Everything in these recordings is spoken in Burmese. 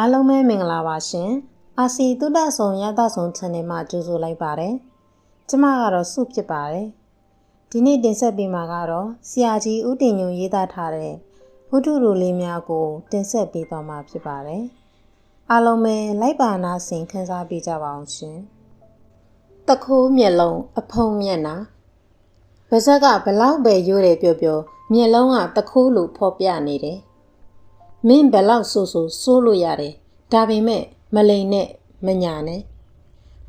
အားလုံးပဲမင်္ဂလာပါရှင်အာစီတုဒ္ဒဆုံရသဆုံ channel မှာကြိုဆိုလိုက်ပါတယ်ကျမကတော့စုဖြစ်ပါတယ်ဒီနေ့တင်ဆက်ပေးမှာကတော့ဆရာကြီးဦးတင်ညုံရေးသားထားတဲ့ဝတ္ထုလိုလေးများကို တင်ဆက်ပေးသွားမှာဖြစ်ပါတယ်အားလုံးပဲလိုက်ပါနာဆင်ခန်းစားပေးကြပါအောင်ရှင်တခိုးမျက်လုံးအဖုံမျက်နာပါဇက်ကဘလောက်ပဲရိုးတယ်ပြောပြောမျက်လုံးကတခိုးလိုဖော်ပြနေတယ် မင်းဘလောက်ဆိုဆိုစိုးလို့ရတယ်ဒါပေမဲ့မလိန်နဲ့မညာနဲ့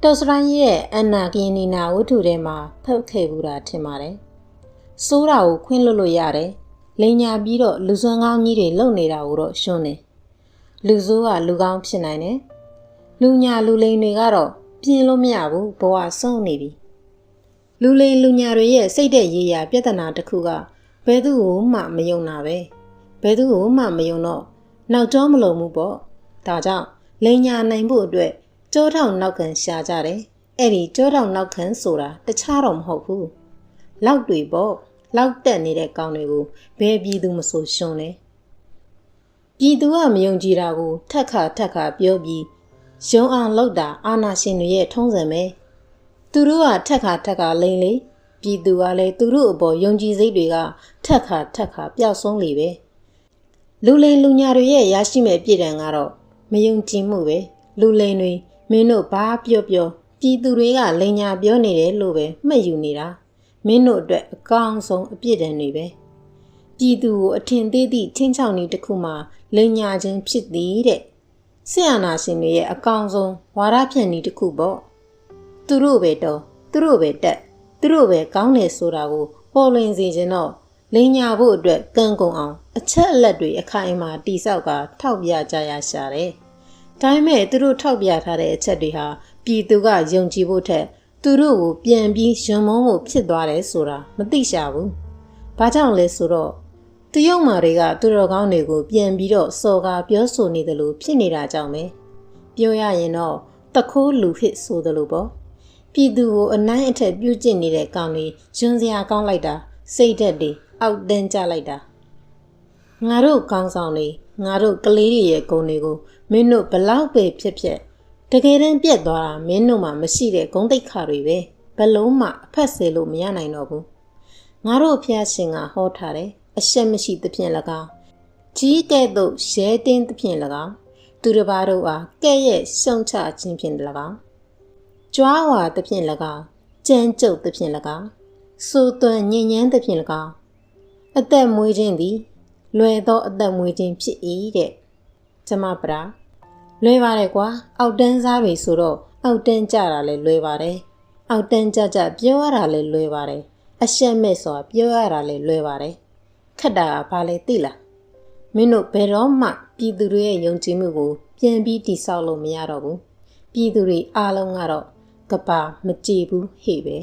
တော်စရိုင်းရဲ့အနာကင်းနီနာဝတ္ထုထဲမှာဖုတ်ခဲ့ဘူးတာထင်ပါတယ်စိုးတာကိုခွင့်လွတ်လို့ရတယ်လိန်ညာပြီးတော့လူစွမ်းကောင်းကြီးတွေလုံနေတာကိုတော့ရှွန်းတယ်လူဆိုးကလူကောင်းဖြစ်နိုင်တယ်လူညာလူလိန်တွေကတော့ပြင်းလို့မရဘူးဘဝဆုံးနေပြီလူလိန်လူညာတွေရဲ့စိတ်တဲ့ရေးရာပြဿနာတစ်ခုကဘယ်သူ့ကိုမှမယုံတာပဲ ဘယ်သူ့ကိုမှမယုံတော့နောက်ကျောမလုံမှုပေါ့ဒါကြောင့်လိန်ညာနိုင်ဖို့အတွက်ကြောထောင်နောက်ခံရှာကြတယ်အဲ့ဒီကြောထောင်နောက်ခံဆိုတာတခြားတော့မဟုတ်ဘူးလောက်တွေပေါ့လောက်တက်နေတဲ့ကောင်တွေကိုဘယ်ပြည်သူမဆိုရှုံးလဲပြည်သူကမယုံကြည်တာကိုထက်ခါထက်ခါပြောပြီးရုံအောင်လောက်တာအာနာရှင်တွေရဲ့ထုံးစံပဲသူတို့ကထက်ခါထက်ခါလိမ့်လေပြည်သူကလည်းသူတို့အပေါ်ယုံကြည်စိတ်တွေကထက်ခါထက်ခါပျောက်ဆုံးလေပဲ လူလိန်လူညာတွေရဲ့ရရှိမဲ့ပြည်တံကတော့မယုံကြည်မှုပဲလူလိန်တွေမင်းတို့ဘာပြောပြောပြည်သူတွေကလိန်ညာပြောနေတယ်လို့ပဲမှတ်ယူနေတာမင်းတို့အတွက်အကောင်းဆုံးအပြစ်ဒဏ်တွေပဲပြည်သူကိုအထင်သေးသည့်ချင်းချောင်းဤတစ်ခုမှလိန်ညာခြင်းဖြစ်သည်တဲ့ဆရာနာရှင်တွေရဲ့အကောင်းဆုံးဝါရဖြန့်ဤတစ်ခုပေါ့သူတို့ပဲတော့သူတို့ပဲတက်သူတို့ပဲကောင်းတယ်ဆိုတာကိုပေါ်လွင်စေခြင်းတော့ လိန်ညာဖို့အတွက်ကံကုန်အောင် အချက်အလက်တွေအခိုင်အမာတိဆောက်ကထောက်ပြကြရရှာတယ်။ဒါပေမဲ့သူတို့ထောက်ပြထားတဲ့အချက်တွေဟာပြည်သူကယုံကြည်ဖို့ထက်သူတို့ကိုပြန်ပြီးရှင်မုံမှုဖြစ်သွားတယ်ဆိုတာမသိရှာဘူး။ဘာကြောင့်လဲဆိုတော့တရုတ်မာတွေကသူတော်ကောင်းတွေကိုပြန်ပြီးတော့စော်ကားပြောဆိုနေတယ်လို့ဖြစ်နေတာကြောင့်ပဲ။ပြောရရင်တော့တခိုးလူဟစ်ဆိုတယ်လို့ပေါ့။ပြည်သူကိုအနိုင်အထက်ပြုတ်ကျင့်နေတဲ့ကောင်တွေယွန်းစရာကောင်းလိုက်တာစိတ်ဓာတ်တွေ အောက်တန်းကြလိုက်တာငါတို့ကောင်းဆောင်တွေငါတို့ကလေးတွေရဲ့ဂုဏ်တွေကိုမင်းတို့ဘလောက်ပဲဖြစ်ဖြစ်တကယ်တမ်းပြက်သွားတာမင်းတို့မှမရှိတဲ့ဂုဏ်သိက္ခာတွေပဲဘလုံးမှအဖက်ဆယ်လို့မရနိုင်တော့ဘူးငါတို့ဖျားရှင်ကဟောထားတယ်အရှက်မရှိသဖြင့်၎င်းကြီးကဲ့သို့ရဲတင်းသဖြင့်၎င်းသူတစ်ပါးတို့အားကဲ့ရဲ့ရှုံချခြင်းဖြင့်၎င်းကြွားဝါသဖြင့်၎င်းကြမ်းကြုတ်သဖြင့်၎င်းစိုးသွမ်းညဉ့်ညမ်းသဖြင့်၎င်း အသက်မွေးခြင်းသည် လွယ်သောအသက်မွေးခြင်းဖြစ်၏တဲ့ကျမပရာလွယ်ပါတယ်ကွာအောက်တန်းစားတွေဆိုတော့အောက်တန်းကြတာလည်းလွယ်ပါတယ်အောက်တန်းကြကြပြောရတာလည်းလွယ်ပါတယ်အရှက်မဲ့စွာပြောရတာလည်းလွယ်ပါတယ်ခက်တာကဘာလဲသိလားမင်းတို့ဘယ်တော့မှပြည်သူတွေရဲ့ယုံကြည်မှုကို ပြန်ပြီးတိဆောက်လို့မရတော့ဘူးပြည်သူတွေအားလုံးကတော့ကပါမကြည်ဘူးဟေ့ပဲ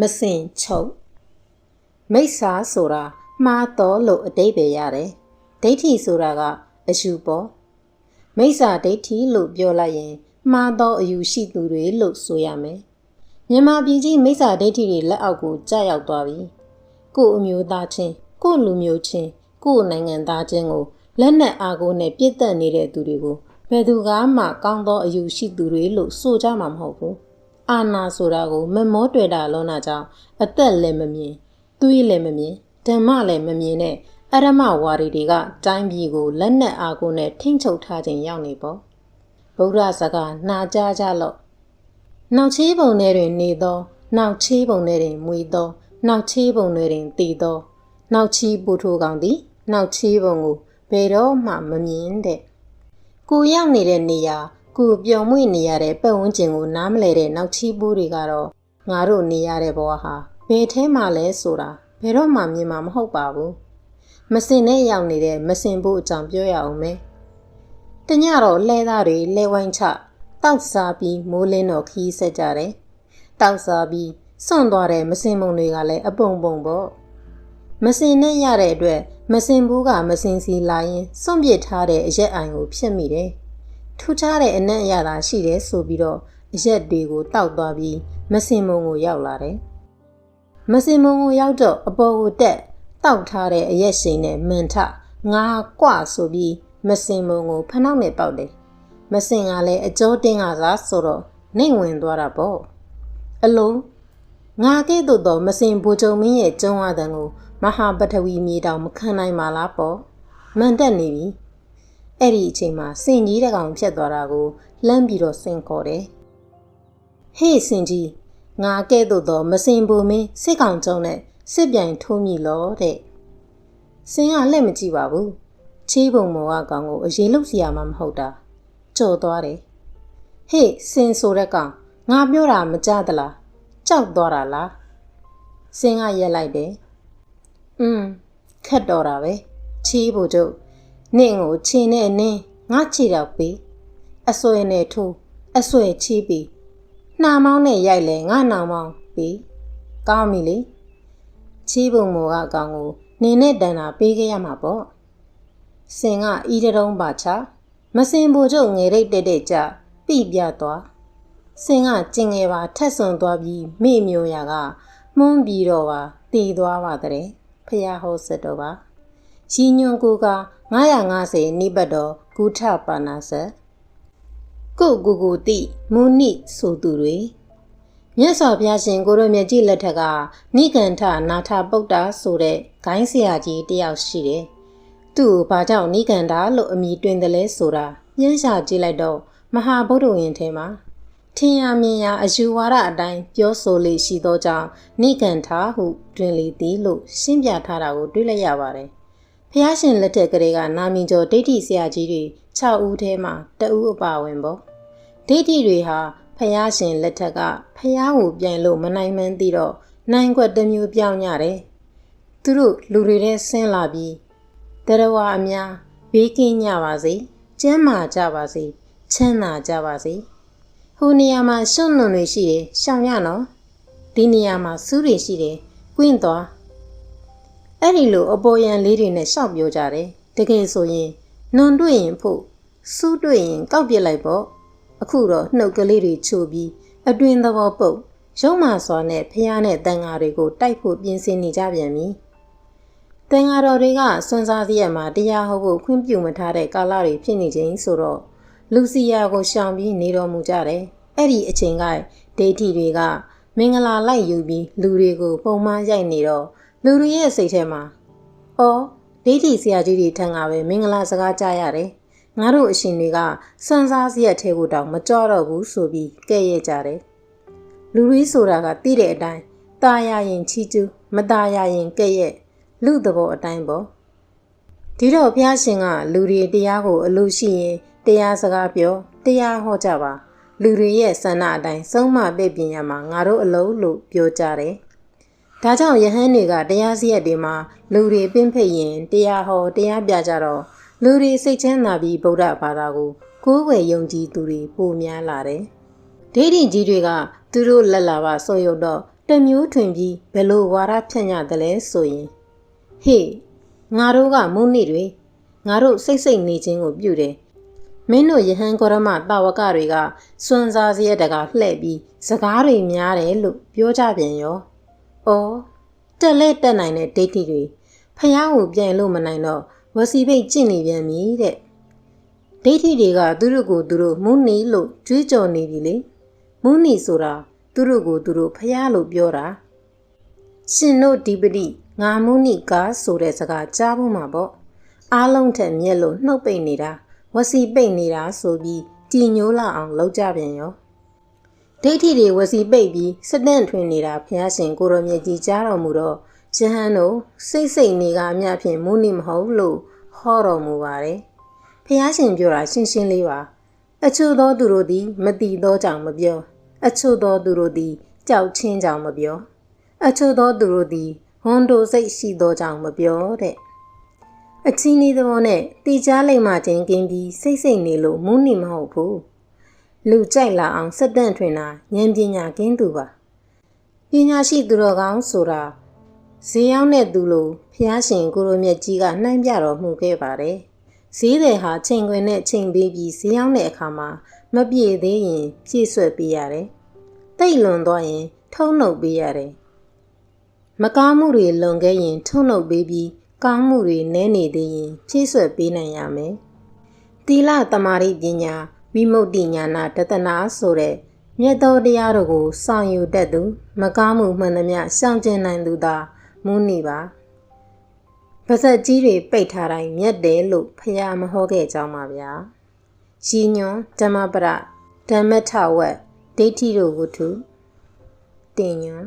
မစင်ချုပ် မိစ္ဆာဆိုတာမှားတော်လို့အတိတ်ပဲရတယ်ဒိဋ္ဌိဆိုတာကအယူပေါ်မိစ္ဆာဒိဋ္ဌိလို့ပြောလိုက်ရင်မှားသောအယူရှိသူတွေလို့ဆိုရမယ်မြန်မာပြည်ကြီးမိစ္ဆာဒိဋ္ဌိတွေလက်အောက်ကိုကြာရောက်သွားပြီကို့အမျိုးသားချင်းကို့လူမျိုးချင်းကို့နိုင်ငံသားချင်းကိုလက်နက်အားကိုနဲ့ပြစ်တက်နေတဲ့သူတွေကိုဘယ်သူကမှကောင်းသောအယူရှိသူတွေလို့ဆိုကြမှာမဟုတ်ဘူးအာနာဆိုတာကိုမမောတွေ့တာလုံးနာကြောင့်အသက်လည်းမမြင် သွေးလည်းမမြင်ဓမ္မလည်းမမြင်နဲ့အရမဝါရီတွေကတိုင်းပြည်ကိုလက်နက်အားကိုနဲ့ထိမ့်ချုပ်ထားခြင်းရောက်နေပေါ့ဗုဒ္ဓစကားနာကြားကြလို့နောက်ချေးပုံထဲတွင်နေသောနောက်ချေးပုံထဲတွင်မွေသောနောက်ချေးပုံထဲတွင်တည်သောနောက်ချီးပူထိုးကောင်သည်နောက်ချီးပုံကိုဘယ်တော့မှမမြင်တဲ့ကိုရောက်နေတဲ့နေရာကိုပျော်မွေ့နေရတဲ့ပတ်ဝန်းကျင်ကိုနားမလဲတဲ့နောက်ချီးပူးတွေကတော့ငါတို့နေရတဲ့ဘဝဟာဘယ်ထဲမှာလဲဆိုတာ ဘယ်တော့မှမြင်မှာမဟုတ်ပါဘူးမစင်နဲ့ရောက်နေတဲ့မစင်ဖို့အကြောင်းပြောရအောင်မယ်တညတော့လဲသားတွေလဲဝိုင်းချတောက်စားပြီးမိုးလင်းတော့ခီးဆက်ကြတယ်တောက်စားပြီးစွန့်သွားတဲ့မစင်မုံတွေကလည်းအပုံပုံပေါ့မစင်နဲ့ရတဲ့အတွက်မစင်ဘူးကမစင်စီလာရင်စွန့်ပစ်ထားတဲ့အရက်အိုင်ကိုဖြစ်မိတယ်ထူးခြားတဲ့အနက်အရသာရှိတယ်ဆိုပြီးတော့အရက်တွေကိုတောက်သွားပြီးမစင်မုံကိုရောက်လာတယ် မစင်မုံကိုရောက်တော့အပေါ်ကိုတက်တောက်ထားတဲ့အရက်ရှိန်နဲ့မန်ထငါကွဆိုပြီးမစင်မုံကိုဖနှောက်နဲ့ပေါက်တယ်မစင်ကလည်းအကျောတင်းကစားဆိုတော့နှိမ်ဝင်သွားတာပေါ့အလုံးငါကဲ့သို့သောမစင်ဘူချုံမင်းရဲ့ကျုံးအတန်ကိုမဟာပထဝီမြေတောင်မခံနိုင်ပါလားပေါ့မန်တက်နေပြီအဲ့ဒီအချိန်မှာစင်ကြီးတကောင်ဖြတ်သွားတာကိုလှမ်းပြီးတော့စင်ခေါ်တယ်ဟေးစင်ကြီး ငါကဲ့သို့သောမစင်ဘူမင်းစစ်ကောင်ကျုံနဲ့စစ်ပြိုင်ထိုးမိလို့တဲ့စင်ကလက်မကြည့်ပါဘူးချေးပုံမောကကောင်ကိုအရေးလုစီရမှာမဟုတ်တာကြော်သွားတယ်ဟေးစင်ဆိုတဲ့ကောင်ငါပြောတာမကြားသလားကြောက်သွားတာလားစင်ကရက်လိုက်တယ်อืมခက်တော့တာပဲချီးဖို့တို့နင့်ကိုခြေနဲ့နင်းငါခြေတော့ပေးအဆွဲနဲ့ထိုးအဆွဲချီးပြီး နှာမောင်းနဲ့ရိုက်လဲငါနှာမောင်းပြီးကောင်းပြီလေချီးပုံမောကအကောင်ကိုနင်းနဲ့တန်တာပေးခဲ့ရမှာပေါ့စင်ကဤတရုံးပါချမစင်ဖို့တို့ငယ်ရိတ်တက်တက်ကြပြပြသွားစင်ကကျင်ငယ်ပါထက်ဆွန်သွားပြီးမိမျိုးရာကမှုန်းပြီးတော့ပါတည်သွားပါတဲ့ဖះဟောစတော့ပါရီညွန်ကိုက950နိပတ်တော်ဂုထပါဏာဆက် ကိုကိုကိုတိမုနိဆိုသူတွေမြတ်စွာဘုရားရှင်ကိုရမြတ်ကြီးလက်ထက်ကနိကန္ထနာထပုတ္တာဆိုတဲ့ဂိုင်းဆရာကြီးတယောက်ရှိတယ်။သူ့ကိုဘာကြောင့်နိကန္ဓာလို့အမည်တွင်တယ်လဲဆိုတာညှင်းရှာကြည့်လိုက်တော့မဟာဗုဒ္ဓဝင်ထဲမှာထင်ရမြင်ရအယူဝါဒအတိုင်းပြောဆိုလေရှိသောကြောင့်နိကန္ထာဟုတွင်လေသည်လို့ရှင်းပြထားတာကိုတွေ့လိုက်ရပါတယ်။ ဖះရှင်လက်ထက်ကလေးကနာမည်ကျော်ဒိဋ္ဌိဆရာကြီးတွေ6ဦးထဲမှာတဦးအပါဝင်ပေါ့။ဒိဋ္ဌိတွေဟာဖះရှင်လက်ထက်ကဖះကိုပြန်လို့မနိုင်မှန်းသိတော့နိုင်ခွက်တစ်မျိုးပြောင်းကြတယ်။သူတို့လူတွေထဲဆင်းလာပြီးတရဝအများဘေးကင်းကြပါစေ။ကျမ်းမာကြပါစေ။ချမ်းသာကြပါစေ။ဟိုနေရာမှာရှုံ့နွန်တွေရှိတယ်ရှောင်ရနော်ဒီနေရာမှာစူးတွေရှိတယ်ကွင်းသွား အဲ့ဒီလိုအပေါ်ယံလေးတွေနဲ့ရှောက်ပြောကြတယ်တကယ်ဆိုရင်နွန်တွေ့ရင်ဖို့စူးတွေ့ရင်ကောက်ပြစ်လိုက်ပေါ့အခုတော့နှုတ်ကလေးတွေချိုပြီးအတွင်သဘောပုတ်ရုံမာစွာနဲ့ဖះနဲ့တန်ဃာတွေကိုတိုက်ဖို့ပြင်ဆင်နေကြပြန်ပြီတန်ဃာတော်တွေကစွန်စားစရက်မှာတရားဟောဖို့ခွင့်ပြုမထားတဲ့ကာလတွေဖြစ်နေခြင်းဆိုတော့လူစီယာကိုရှောင်ပြီးနေတော်မူကြတယ်။အဲ့ဒီအချိန်ကဒိဋ္ဌိတွေက မင်္ဂလာလိုက်ယူပြီးလူတွေကိုပုံမှန်ရိုက်နေတော့ လူတွေရဲ့စိတ်ထဲမှာအော်ဒိဋ္ဌိဆရာကြီးတွေထံကပဲမင်္ဂလာစကားကြားရတယ်။ငါတို့အရှင်တွေကစံစားစရက်ထဲကိုတောင်မကြောက်တော့ဘူးဆိုပြီးကဲ့ရဲ့ကြတယ်။လူတွေဆိုတာကသိတဲ့အတိုင်းตาရရင်ချီကျူးမตาရရင်ကဲ့ရဲ့လူသဘောအတိုင်းပေါ့။ဒီတော့ဘုရားရှင်ကလူတွေတရားကိုအလိုရှိရင်တရားစကားပြောတရားဟောကြပါလူတွေရဲ့ဆန္ဒအတိုင်းဆုံးမပြပညာမှာငါတို့အလုံးလို့ပြောကြတယ်။ ဒါကြောင့်ယဟန်တွေကတရားစရက်တွေမှာလူတွေပင့်ဖိတ်ရင်တရားဟောတရားပြကြတော့လူတွေစိတ်ချမ်းသာပြီးဗုဒ္ဓဘာသာကိုကိုးကွယ်ယုံကြည်သူတွေပိုများလာတယ်။ဒိဋ္ဌိကြီးတွေကသူတို့လက်လာပါဆိုရုပ်တော့တမျိုးထွင်ပြီးဘယ်လိုဝါဒဖြန့်ညတယ်လဲဆိုရင်ဟေးငါတို့ကမုန်းနေတွေငါတို့စိတ်စိတ်နေခြင်းကိုပြုတယ်မင်းတို့ယဟန်ကောရမတာဝကတွေကစွန်စားစရက်တကလှဲ့ပြီးစကားတွေများတယ်လို့ပြောကြပြန်ရော။ အော်တက်လဲတက်နိုင်တဲ့ဒိဋ္ဌိတွေဖះကိုပြန်လို့မနိုင်တော့ဝစီပိတ်ကျင့်နေပြန်ပြီတဲ့။ဒိဋ္ဌိတွေကသူတို့ကိုသူတို့မုနီလို့ကြွေးကြော်နေပြီလေ။မုနီဆိုတာသူတို့ကိုသူတို့ဖះလို့ပြောတာ။ရှင်တို့ဒီပတိငါမုနီကားဆိုတဲ့စကားကြားဖို့မှာပေါ့။အားလုံးထက်မြက်လို့နှုတ်ပိတ်နေတာ။ဝစီပိတ်နေတာဆိုပြီးကြည်ညိုးလာအောင်လုပ်ကြပြန်ရော ဒိဋ္ဌိတွေဝစီပိတ်ပြီးစတန့်ထွင်နေတာဘုရားရှင်ကိုရောမြတ်ကြီးကြားတော်မူတော့ယဟန်တို့စိတ်စိတ်နေကအမြဖြင့်မုနိမဟုတ်လို့ဟောတော်မူပါတယ်ဘုရားရှင်ပြောတာရှင်းရှင်းလေးပါအချို့သောသူတို့သည်မတိသောကြောင့်မပြောအချို့သောသူတို့သည်ကြောက်ချင်းကြောင့်မပြောအချို့သောသူတို့သည်ဟွန်တိုစိတ်ရှိသောကြောင့်မပြောတဲ့အချင်းလေးသဘောနဲ့တီချားလိမ့်မှချင်းကင်းပြီးစိတ်စိတ်နေလို့မုန်းနေမဟုတ်ဘူး လူကြိုက်လာအောင်စက်တန့်ထွင်တာဉာဏ်ပညာကင်းသူပါပညာရှိသူတော်ကောင်းဆိုတာဈေးရောက်တဲ့သူလိုဖះရှင်ကိုရိုမြတ်ကြီးကနှိုင်းပြတော်မူခဲ့ပါတယ်ဈေးတယ်ဟာချိန်ခွင်နဲ့ချိန်ပေးပြီးဈေးရောက်တဲ့အခါမှာမပြည့်သေးရင်ပြည့်ဆွက်ပေးရတယ်တိတ်လွန်သွားရင် ထုံးနှုတ်ပေးရတယ်မကားမှုတွေလွန်ခဲ့ရင်ထုံးနှုတ်ပေးပြီးကောင်းမှုတွေနည်းနေသေးရင်ဖြည့်ဆွက်ပေးနိုင်ရမယ်သီလတမာရိပညာ ဝိမု ക്തി ညာနာတတနာဆိုတဲ့မြတ်သောတရားတို့ကိုဆောင်ယူတတ်သူ မကားမှုမှန်သမျှရှောင်ကျဉ်နိုင်သူသာမုနီပါပါဇက်ကြီးတွေပိတ်ထားတိုင်းမြတ်တယ်လို့ဖះမဟောခဲ့ကြောင်းပါဗျာရှိညွန်ဓမ္မပရဓမ္မထဝက်ဒိဋ္ဌိတို့ဝတ္ထုတင်ညွန်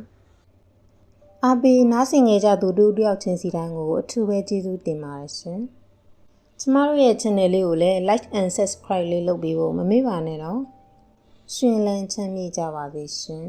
အဘိနားဆင်ငယ်ကြသူတို့တယောက်ချင်းစီတိုင်းကိုအထူးပဲကျေးဇူးတင်ပါတယ်ရှင် ကျမတို့ရဲ့ channel လေးကိုလည်း like and subscribe လေးလုပ်ပေးဖို့မမေ့ပါနဲ့တော့ရှင်လန်းချမ်းမြေ့ကြပါစေရှင်